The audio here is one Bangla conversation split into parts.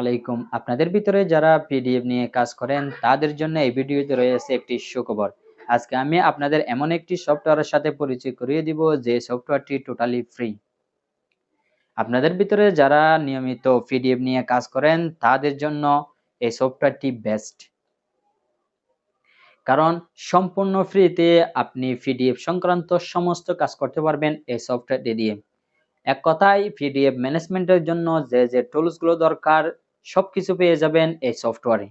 আলাইকুম। আপনাদের ভিতরে যারা পিডিএফ নিয়ে কাজ করেন, তাদের জন্য এই ভিডিওতে রয়েছে একটি সুখবর। আজকে আমি আপনাদের এমন একটি সফটওয়্যারের সাথে পরিচয় করিয়ে দিব, যে সফটওয়্যারটি টোটালি ফ্রি। আপনাদের ভিতরে যারা নিয়মিত পিডিএফ নিয়ে কাজ করেন, তাদের জন্য এই সফটওয়্যারটি বেস্ট। কারণ সম্পূর্ণ ফ্রিতে আপনি পিডিএফ সংক্রান্ত সমস্ত কাজ করতে পারবেন এই সফটওয়্যারটি দিয়ে। এক কথায়, পিডিএফ ম্যানেজমেন্টের জন্য যে যে টুলসগুলো দরকার সবকিছু পেয়ে যাবেন এই সফটওয়্যারে।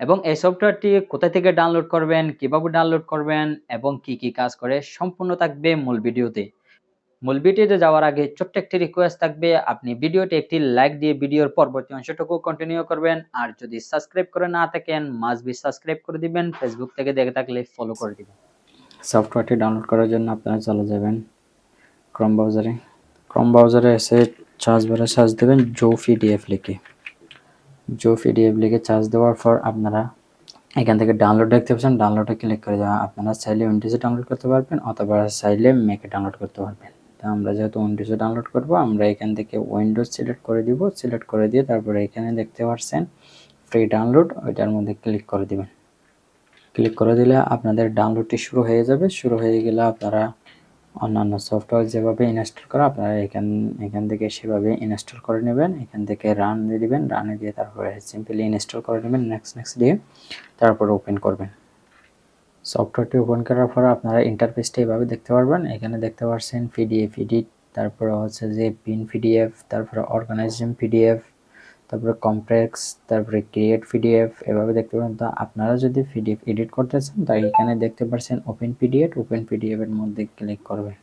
এবং এই সফটওয়্যারটি কোথা থেকে ডাউনলোড করবেন, কীভাবে ডাউনলোড করবেন, এবং কি কি কাজ করে, সম্পূর্ণ থাকবে মূল ভিডিওতে। মূল ভিডিওতে যাওয়ার আগে ছোট্ট একটি রিকোয়েস্ট থাকবে, আপনি ভিডিওতে একটি লাইক দিয়ে ভিডিওর পরবর্তী অংশটুকু কন্টিনিউ করবেন, আর যদি সাবস্ক্রাইব করে না থাকেন মাস্ট বি সাবস্ক্রাইব করে দিবেন ফেসবুক থেকে দেখে থাকলে ফলো করে দিবেন। সফটওয়্যারটি ডাউনলোড করার জন্য আপনারা চলে যাবেন ক্রম ব্রাউজারে ক্রম ব্রাউজারে এসে চার্জ বারে সার্চ দেবেন জো পিডিএফ লিখে। জো পিডিএফ লিখে চার্জ দেওয়ার পর আপনারা এখান থেকে ডাউনলোড দেখতে পাচ্ছেন। ডাউনলোডে ক্লিক করে দেওয়া আপনারা চাইলে উইন্ডোজে ডাউনলোড করতে পারবেন, অথবা চাইলে ম্যাকে ডাউনলোড করতে পারবেন। তো আমরা যেহেতু উইন্ডোজে ডাউনলোড করব, আমরা এখান থেকে উইন্ডোজ সিলেক্ট করে দিব। সিলেক্ট করে দিয়ে তারপরে এখানে দেখতে পাচ্ছেন ফ্রি ডাউনলোড ওইটার মধ্যে ক্লিক করে দিবেন। ক্লিক করে দিলে আপনাদের ডাউনলোডটি শুরু হয়ে যাবে। শুরু হয়ে গেলে আপনারা অন্যান্য সফটওয়্যার যেভাবে ইনস্টল করা, আপনারা এখান এখান থেকে সেভাবে ইনস্টল করে নেবেন। এখান থেকে রান দিয়ে দিবেন রানে দিয়ে তারপরে সিম্পলি ইনস্টল করে নেবেন নেক্সট নেক্সট দিয়ে তারপর ওপেন করবেন। সফটওয়্যারটি ওপেন করার পর আপনারা ইন্টারফেসটা এভাবে দেখতে পারবেন। এখানে দেখতে পাচ্ছেন পিডিএফ ইডিট তারপরে হচ্ছে যে পিন পিডিএফ তারপরে অর্গানাইজেশন পিডিএফ তারপরে কমপ্লেক্স তারপরে ক্রিয়েট পিডিএফ এভাবে দেখতে পারেন। তো আপনারা যদি পিডিএফ এডিট করতে চান তাই এখানে দেখতে পাচ্ছেন ওপেন পিডিএফ ওপেন পিডিএফ এর মধ্যে ক্লিক করবেন।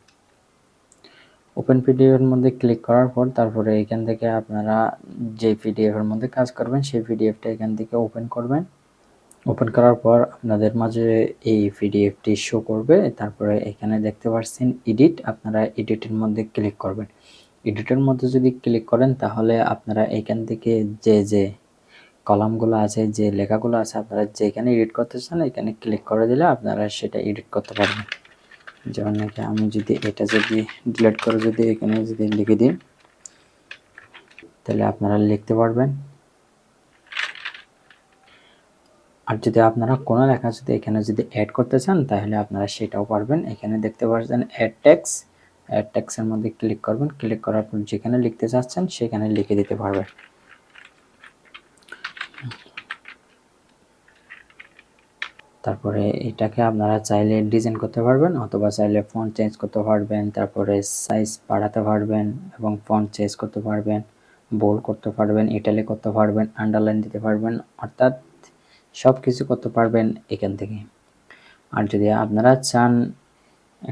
ওপেন পিডিএফ এর মধ্যে ক্লিক করার পর তারপরে এখান থেকে আপনারা যে পিডিএফ এর মধ্যে কাজ করবেন, সেই পিডিএফটা এখান থেকে ওপেন করবেন। ওপেন করার পর আপনাদের মাঝে এই পিডিএফটি শো করবে। তারপরে এখানে দেখতে পাচ্ছেন এডিট আপনারা এডিটের মধ্যে ক্লিক করবেন। এডিটের মধ্যে যদি ক্লিক করেন, তাহলে আপনারা এখান থেকে যে যে কলামগুলো আছে, যে লেখাগুলো আছে, আপনারা যেখানে এডিট করতে চান, এখানে ক্লিক করে দিলে আপনারা সেটা এডিট করতে পারবেন। যেমন নাকি আমি যদি এটা যদি ডিলিট করে যদি এখানে যদি লিখে দিই, তাহলে আপনারা লিখতে পারবেন। আর যদি আপনারা কোনো লেখা যদি এখানে যদি অ্যাড করতে চান, তাহলে আপনারা সেটাও পারবেন। এখানে দেখতে পাচ্ছেন অ্যাড ট্যাক্স অ্যাড ট্যাক্সের মধ্যে ক্লিক করবেন। ক্লিক করার পর যেখানে লিখতে চাচ্ছেন, সেখানে লিখে দিতে পারবেন। তারপরে এটাকে আপনারা চাইলে ডিজাইন করতে পারবেন, অথবা চাইলে ফন্ট চেঞ্জ করতে পারবেন, তারপরে সাইজ বাড়াতে পারবেন এবং ফন্ট চেঞ্জ করতে পারবেন বোল্ড করতে পারবেন ইটালি করতে পারবেন আন্ডারলাইন দিতে পারবেন, অর্থাৎ সব কিছু করতে পারবেন এখান থেকে। আর যদি আপনারা চান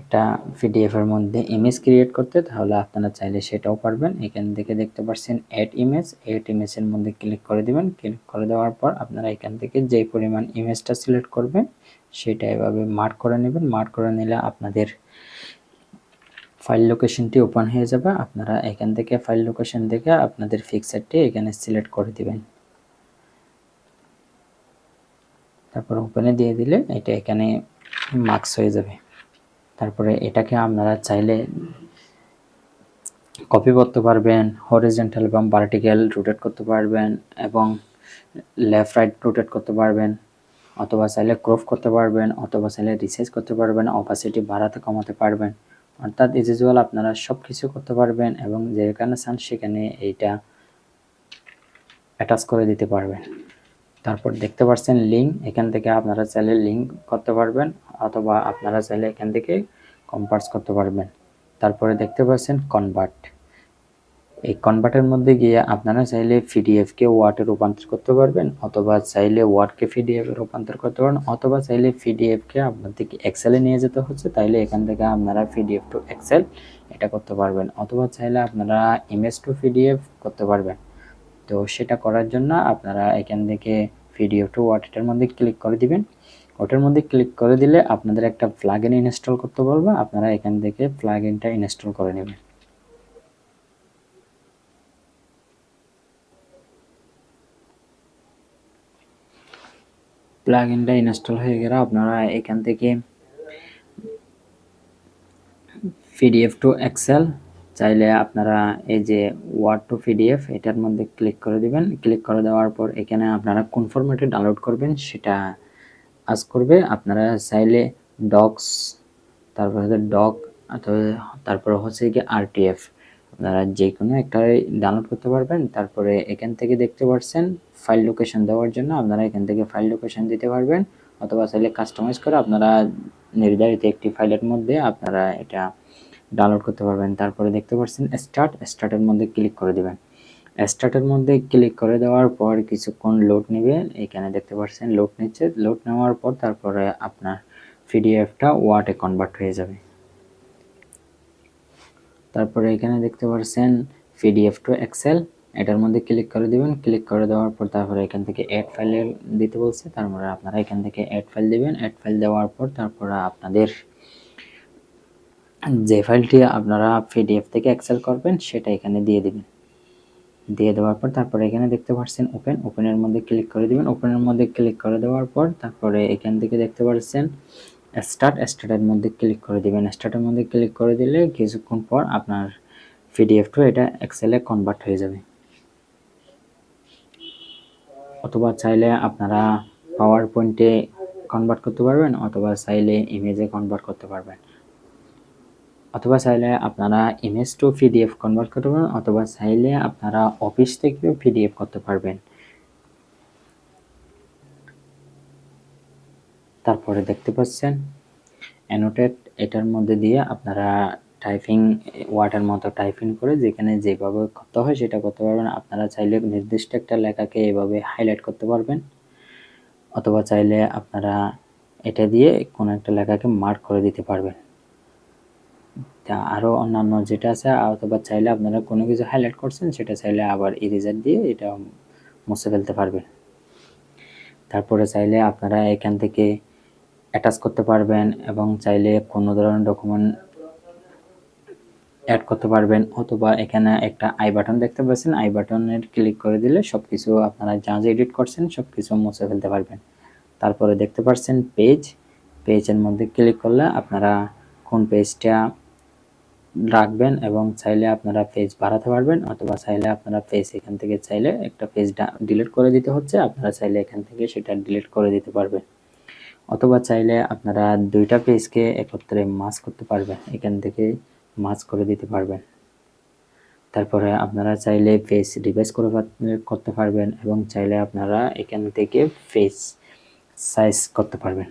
একটা পিডিএফের মধ্যে ইমেজ ক্রিয়েট করতে, তাহলে আপনারা চাইলে সেটাও পারবেন। এখান থেকে দেখতে পাচ্ছেন অ্যাড ইমেজ অ্যাড ইমেজের মধ্যে ক্লিক করে দিবেন। ক্লিক করে দেওয়ার পর আপনারা এখান থেকে যে পরিমাণ ইমেজটা সিলেক্ট করবেন, সেটা এভাবে মার্ক করে নেবেন। মার্ক করে নিলে আপনাদের ফাইল লোকেশনটি ওপেন হয়ে যাবে। আপনারা এখান থেকে ফাইল লোকেশন থেকে আপনাদের ফিক্সারটি এখানে সিলেক্ট করে দিবেন। তারপর ওপেনে দিয়ে দিলে এটা এখানে মার্কস হয়ে যাবে। তারপরে এটাকে আপনারা চাইলে কপি করতে পারবেন হরিজেন্টাল এবং ভার্টিক্যাল রোটেট করতে পারবেন এবং লেফট রাইট রোটেট করতে পারবেন, অথবা চাইলে ক্রপ করতে পারবেন, অথবা চাইলে রিসার্চ করতে পারবেন অপাসিটি বাড়াতে কমাতে পারবেন। অর্থাৎ ইজ ইউজুয়াল আপনারা সব কিছু করতে পারবেন এবং যেখানে চান সেখানে এইটা অ্যাটাচ করে দিতে পারবেন। তারপর দেখতে পাচ্ছেন লিঙ্ক এখান থেকে আপনারা চাইলে লিঙ্ক করতে পারবেন অথবা আপনারা চাইলে এখান থেকে কম্পার্স করতে পারবেন। তারপরে দেখতে পাচ্ছেন কনভার্ট এই কনভার্টের মধ্যে গিয়ে আপনারা চাইলে পিডিএফকে ওয়ার্ডে রূপান্তর করতে পারবেন, অথবা চাইলে ওয়ার্ডকে পিডিএফে রূপান্তর করতে পারেন অথবা চাইলে পিডিএফকে আপনাদেরকে এক্সেলে নিয়ে যেতে হচ্ছে, তাইলে এখান থেকে আপনারা পিডিএফ টু এক্সেল এটা করতে পারবেন, অথবা চাইলে আপনারা ইমেজ টু পিডিএফ করতে পারবেন। তো সেটা করার জন্য আপনারা এখান থেকে ভিডিও টু ওয়াটার মধ্যে ক্লিক করে দিবেন। ওটার মধ্যে ক্লিক করে দিলে আপনাদের একটা প্লাগ ইন ইনস্টল করতে বলবে, আপনারা এখান থেকে প্লাগ ইনটা ইনস্টল করে নেবেন। প্লাগ ইনটা ইনস্টল হয়ে গেলে আপনারা এখান থেকে পিডিএফ টু এক্সেল চাইলে আপনারা এই যে ওয়ার্ড টু পিডিএফ এটার মধ্যে ক্লিক করে দিবেন। ক্লিক করে দেওয়ার পর এখানে আপনারা কোন ফরম্যাটে ডাউনলোড করবেন সেটা আজ করবে, আপনারা চাইলে ডকস তারপর হচ্ছে ডক তারপর হচ্ছে কি আরটিএফ আপনারা যে কোনো একটা ডাউনলোড করতে পারবেন, তারপরে এখান থেকে দেখতে পাচ্ছেন ফাইল লোকেশন দেওয়ার জন্য, আপনারা এখান থেকে ফাইল লোকেশন দিতে পারবেন, অথবা চাইলে কাস্টমাইজ করে আপনারা নির্ধারিত একটি ফাইলের মধ্যে আপনারা এটা ডাউনলোড করতে পারবেন, তারপরে দেখতে পাচ্ছেন স্টার্ট স্টার্টের মধ্যে ক্লিক করে দেবেন। স্টার্টের মধ্যে ক্লিক করে দেওয়ার পর কিছুক্ষণ লোড নেবে। এখানে দেখতে পাচ্ছেন লোড নিচ্ছে। লোড নেওয়ার পর তারপরে আপনার পিডিএফটা ওয়ার্ডে কনভার্ট হয়ে যাবে। তারপরে এখানে দেখতে পাচ্ছেন পিডিএফ টু এক্সেল এটার মধ্যে ক্লিক করে দিবেন। ক্লিক করে দেওয়ার পর তারপরে এখান থেকে অ্যাড ফাইলে দিতে বলছে। তারপরে আপনারা এখান থেকে অ্যাড ফাইল দিবেন। অ্যাড ফাইল দেওয়ার পর তারপরে আপনাদের যে ফাইলটি আপনারা পিডিএফ থেকে এক্সেল করবেন, সেটা এখানে দিয়ে দিবেন। দিয়ে দেওয়ার পর তারপরে এখানে দেখতে পাচ্ছেন ওপেন ওপেনের মধ্যে ক্লিক করে দিবেন। ওপেনের মধ্যে ক্লিক করে দেওয়ার পর তারপরে এখান থেকে দেখতে পাচ্ছেন স্টার্ট স্টার্টের মধ্যে ক্লিক করে দিবেন। স্টার্টের মধ্যে ক্লিক করে দিলে কিছুক্ষণ পর আপনার পিডিএফ টু এটা এক্সেলে কনভার্ট হয়ে যাবে। অথবা চাইলে আপনারা পাওয়ার পয়েন্টে কনভার্ট করতে পারবেন, অথবা চাইলে ইমেজে কনভার্ট করতে পারবেন। অথবা চাইলে আপনারা ইমেজ টু পিডিএফ কনভার্ট করতে পারবেন, অথবা চাইলে আপনারা অফিস থেকেও পিডিএফ করতে পারবেন। তারপরে দেখতে পাচ্ছেন অ্যানোটেট এটার মধ্যে দিয়ে আপনারা টাইপিং ওয়ার্ডের মতো টাইপিং করে যেখানে যেভাবে করতে হয় সেটা করতে পারবেন। আপনারা চাইলে নির্দিষ্ট একটা লেখাকে এভাবে হাইলাইট করতে পারবেন, অথবা চাইলে আপনারা এটা দিয়ে কোনো একটা লেখাকে মার্ক করে দিতে পারবেন। আরও অন্যান্য যেটা আছে, অথবা চাইলে আপনারা কোনো কিছু হাইলাইট করছেন, সেটা চাইলে আবার ইরেজার দিয়ে এটা মুছে ফেলতে পারবেন। তারপরে চাইলে আপনারা এখান থেকে অ্যাটাচ করতে পারবেন এবং চাইলে কোনো ধরনের ডকুমেন্ট অ্যাড করতে পারবেন, অথবা এখানে একটা আই বাটন দেখতে পাচ্ছেন আই বাটনের ক্লিক করে দিলে সব কিছু আপনারা যা যা এডিট করছেন সব কিছু মুছে ফেলতে পারবেন। তারপরে দেখতে পাচ্ছেন পেজ পেজের মধ্যে ক্লিক করলে আপনারা কোন পেজটা রাখবেন এবং চাইলে আপনারা পেজ বাড়াতে পারবেন অথবা চাইলে আপনারা পেজ এখান থেকে চাইলে একটা পেজ ডিলিট করে দিতে হচ্ছে। আপনারা চাইলে এখান থেকে সেটা ডিলিট করে দিতে পারবেন। অথবা চাইলে আপনারা দুইটা পেজকে একত্রে মাস করতে পারবেন। এখান থেকে মাস করে দিতে পারবেন। তারপরে আপনারা চাইলে ফেস রিভাইজ করে করতে পারবেন এবং চাইলে আপনারা এখান থেকে ফেস সাইজ করতে পারবেন।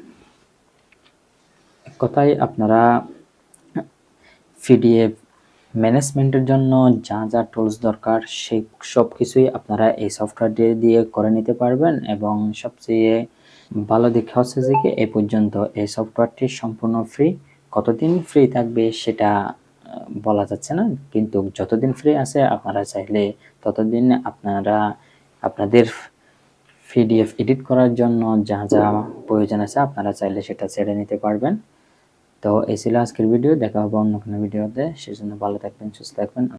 কথায় আপনারা পিডিএফ ম্যানেজমেন্টের জন্য যা যা টুলস দরকার সেই সব কিছুই আপনারা এই সফটওয়্যার দিয়ে করে নিতে পারবেন এবং সবচেয়ে ভালো দিক হচ্ছে যে কি, এ পর্যন্ত এই সফটওয়্যারটি সম্পূর্ণ ফ্রি কতদিন ফ্রি থাকবে সেটা বলা যাচ্ছে না, কিন্তু যতদিন ফ্রি আছে আপনারা চাইলে ততদিন আপনারা, আপনাদের পিডিএফ এডিট করার জন্য যা যা প্রয়োজন আছে আপনারা চাইলে সেটা ছেড়ে নিতে পারবেন। তো এই ছিল আজকের ভিডিও, দেখা হবে অন্য কোনো ভিডিওতে। সেজন্য ভালো থাকবেন, সুস্থ থাকবেন।